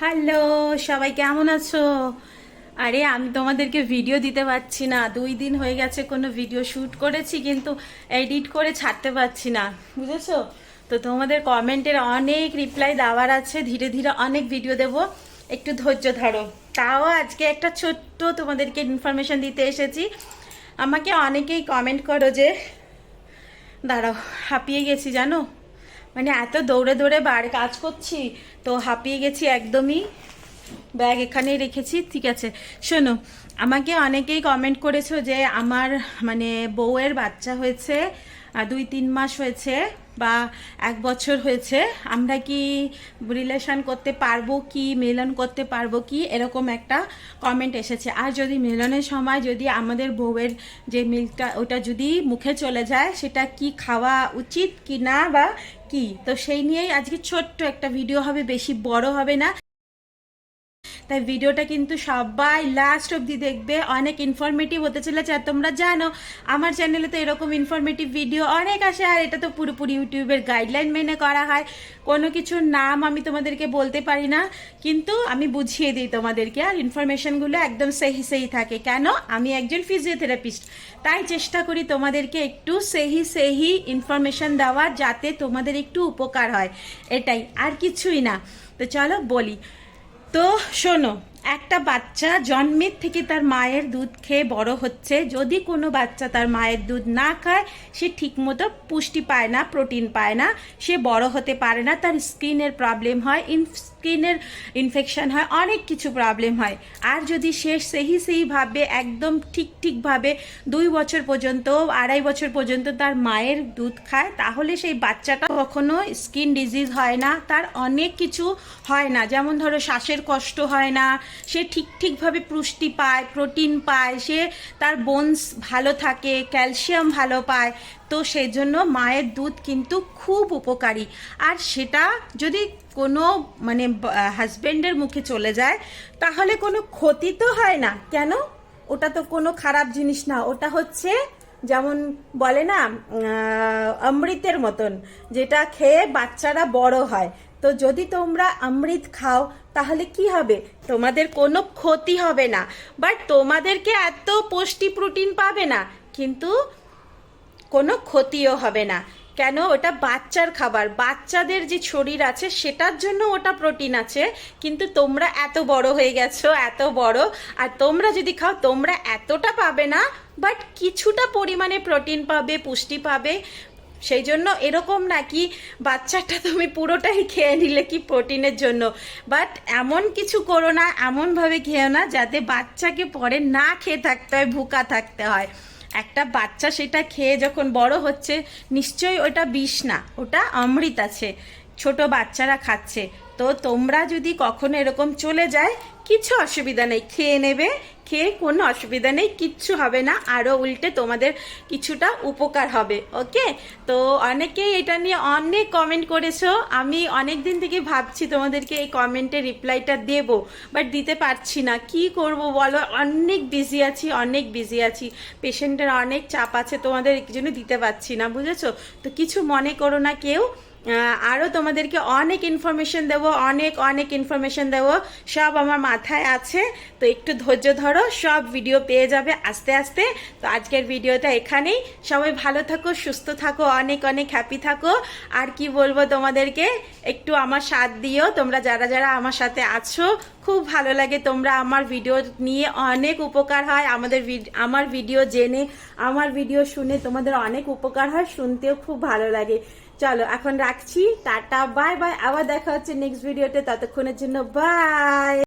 Hello, সবাই কেমন আছো? আরে, আমি তোমাদেরকে ভিডিও দিতে পারছি না। দুই দিন হয়ে গেছে কোনো ভিডিও শ্যুট করেছি, কিন্তু এডিট করে ছাড়তে পারছি না। বুঝেছ? তো তোমাদের কমেন্টের অনেক রিপ্লাই দেওয়ার আছে। ধীরে ধীরে অনেক ভিডিও দেব। একটু ধৈর্য ধরো। তাও আজকে একটা ছোট্ট তোমাদেরকে ইনফরমেশন দিতে এসেছি। আমাকে অনেকেই কমেন্ট করো যে, দাঁড়াও, হাঁপিয়ে গেছি, জানো? মানে এত দৌড়ে দৌড়ে বার কাজ করছি, তো হাঁপিয়ে গেছি একদমই। ব্যাগ এখানেই রেখেছি, ঠিক আছে। শোনো, আমাকে অনেকেই কমেন্ট করেছ যে আমার মানে বউয়ের বাচ্চা হয়েছে দুই তিন মাস হয়েছে। বা এক বছর হয়েছে, আমরা কি রিলেশন করতে পারব কি, মিলন করতে পারব কি, এরকম একটা কমেন্ট এসেছে। আর যদি মিলনের সময় যদি আমাদের বউয়ের যে মিল্কটা ওটা যদি মুখে চলে যায়, সেটা কি খাওয়া উচিত কি না বা কি? তো সেই নিয়েই আজকে ছোট্ট একটা ভিডিও হবে, বেশি বড় হবে না। তাই ভিডিওটা কিন্তু সবাই লাস্ট অবধি দেখবে। অনেক ইনফরমেটিভ হতে চলেছে। আর তোমরা জানো, আমার চ্যানেলে তো এরকম ইনফরমেটিভ ভিডিও অনেক আসে, আর এটা তো পুরোপুরি ইউটিউবের গাইডলাইন মেনে করা হয়। কোনো কিছুর নাম আমি তোমাদেরকে বলতে পারি না, কিন্তু আমি বুঝিয়ে দিই তোমাদেরকে, আর ইনফরমেশনগুলো একদম সেহি সেহি থাকে। কেন? আমি একজন ফিজিওথেরাপিস্ট তাই চেষ্টা করি তোমাদেরকে একটু সেহি সেহি ইনফরমেশন দেওয়ার, যাতে তোমাদের একটু উপকার হয়। এটাই, আর কিছুই না। তো চলো বলি। তো শোনো একটা বাচ্চা জন্মের থেকে তার মায়ের দুধ খেয়ে বড় হচ্ছে। যদি কোনো বাচ্চা তার মায়ের দুধ না খায়, সে ঠিকমতো পুষ্টি পায় না, প্রোটিন পায় না, সে বড় হতে পারে না, তার স্কিনের প্রবলেম হয়, ইন, স্কিনের ইনফেকশন হয়, অনেক কিছু প্রবলেম হয়। আর যদি সে সেই সেইভাবে, একদম ঠিক ঠিকভাবে দুই বছর পর্যন্ত, আড়াই বছর পর্যন্ত তার মায়ের দুধ খায়, তাহলে সেই বাচ্চাটা কখনো স্কিন ডিজিজ হয় না, তার অনেক কিছু হয় না। যেমন ধরো, শ্বাসের কষ্ট হয় না সে ঠিক ঠিকভাবে পুষ্টি পায় প্রোটিন পায়, সে তার বোনস ভালো থাকে ক্যালসিয়াম ভালো পায়। তো সেই জন্য মায়ের দুধ কিন্তু খুব উপকারী। আর সেটা যদি কোনো মানে হাজব্যান্ডের মুখে চলে যায়, তাহলে কোনো ক্ষতি তো হয় না। কেন? ওটা তো কোনো খারাপ জিনিস না। ওটা হচ্ছে যেমন বলে না অমৃতের মতন, যেটা খেয়ে বাচ্চারা বড় হয়। তো যদি তোমরা অমৃত খাও, তাহলে কি হবে? তোমাদের কোনো ক্ষতি হবে না। বাট তোমাদেরকে এত পুষ্টি প্রোটিন পাবে না, কিন্তু কোনো ক্ষতিও হবে না। কেন? ওটা বাচ্চার খাবার। বাচ্চাদের যে শরীর আছে, সেটার জন্য ওটা প্রোটিন আছে। কিন্তু তোমরা এত বড় হয়ে গেছো, এত বড়, আর তোমরা যদি খাও, তোমরা এতটা পাবে না বাট কিছুটা পরিমাণে প্রোটিন পাবে, পুষ্টি পাবে। সেই জন্য এরকম নাকি বাচ্চাটা তুমি পুরোটাই খেয়ে নিলে কি প্রোটিনের জন্য? বাট এমন কিছু করো না, এমনভাবে খেয়েও না যাতে বাচ্চাকে পরে না খেয়ে থাকতে হয়, ভুকা থাকতে হয়। একটা বাচ্চা সেটা খেয়ে যখন বড় হচ্ছে, নিশ্চয়ই ওটা বিষ না, ওটা অমৃত আছে, ছোট বাচ্চারা খাচ্ছে। তো তোমরা যদি কখনো এরকম চলে যায়, কিছু অসুবিধা নেই, খেয়ে নেবে। খেয়ে কোনো অসুবিধা নেই, কিচ্ছু হবে না আরও উল্টে তোমাদের কিছুটা উপকার হবে, ওকে? তো অনেকেই এটা নিয়ে অনেক কমেন্ট করেছ। আমি অনেক দিন থেকে ভাবছি তোমাদেরকে এই কমেন্টে রিপ্লাইটা দেব বাট দিতে পারছি না। কি করব বলো? অনেক বিজি আছি, অনেক বিজি আছি। পেশেন্টের অনেক চাপ আছে, তোমাদের জন্য দিতে পারছি না, বুঝেছ? তো কিছু মনে করো না কেউ। আরও তোমাদেরকে অনেক ইনফরমেশন দেবো, অনেক অনেক ইনফরমেশন দেবো। সব আমার মাথায় আছে। তো একটু ধৈর্য ধরো, সব ভিডিও পেয়ে যাবে আস্তে আস্তে। তো আজকের ভিডিওটা এখানেই। সবাই ভালো থাকো, সুস্থ থাকো, অনেক অনেক হ্যাপি থাকো। আর কি বলব তোমাদেরকে, একটু আমার সাথ দিও। তোমরা যারা যারা আমার সাথে আছো, খুব ভালো লাগে। তোমরা আমার ভিডিও নিয়ে অনেক উপকার হয়। আমাদের আমার ভিডিও জেনে, আমার ভিডিও শুনে তোমাদের অনেক উপকার হয়। শুনতেও খুব ভালো লাগে। চলো এখন রাখছি টাটা বাই বাই আবার দেখা হচ্ছে নেক্সট ভিডিওতে ততক্ষণের জন্য বাই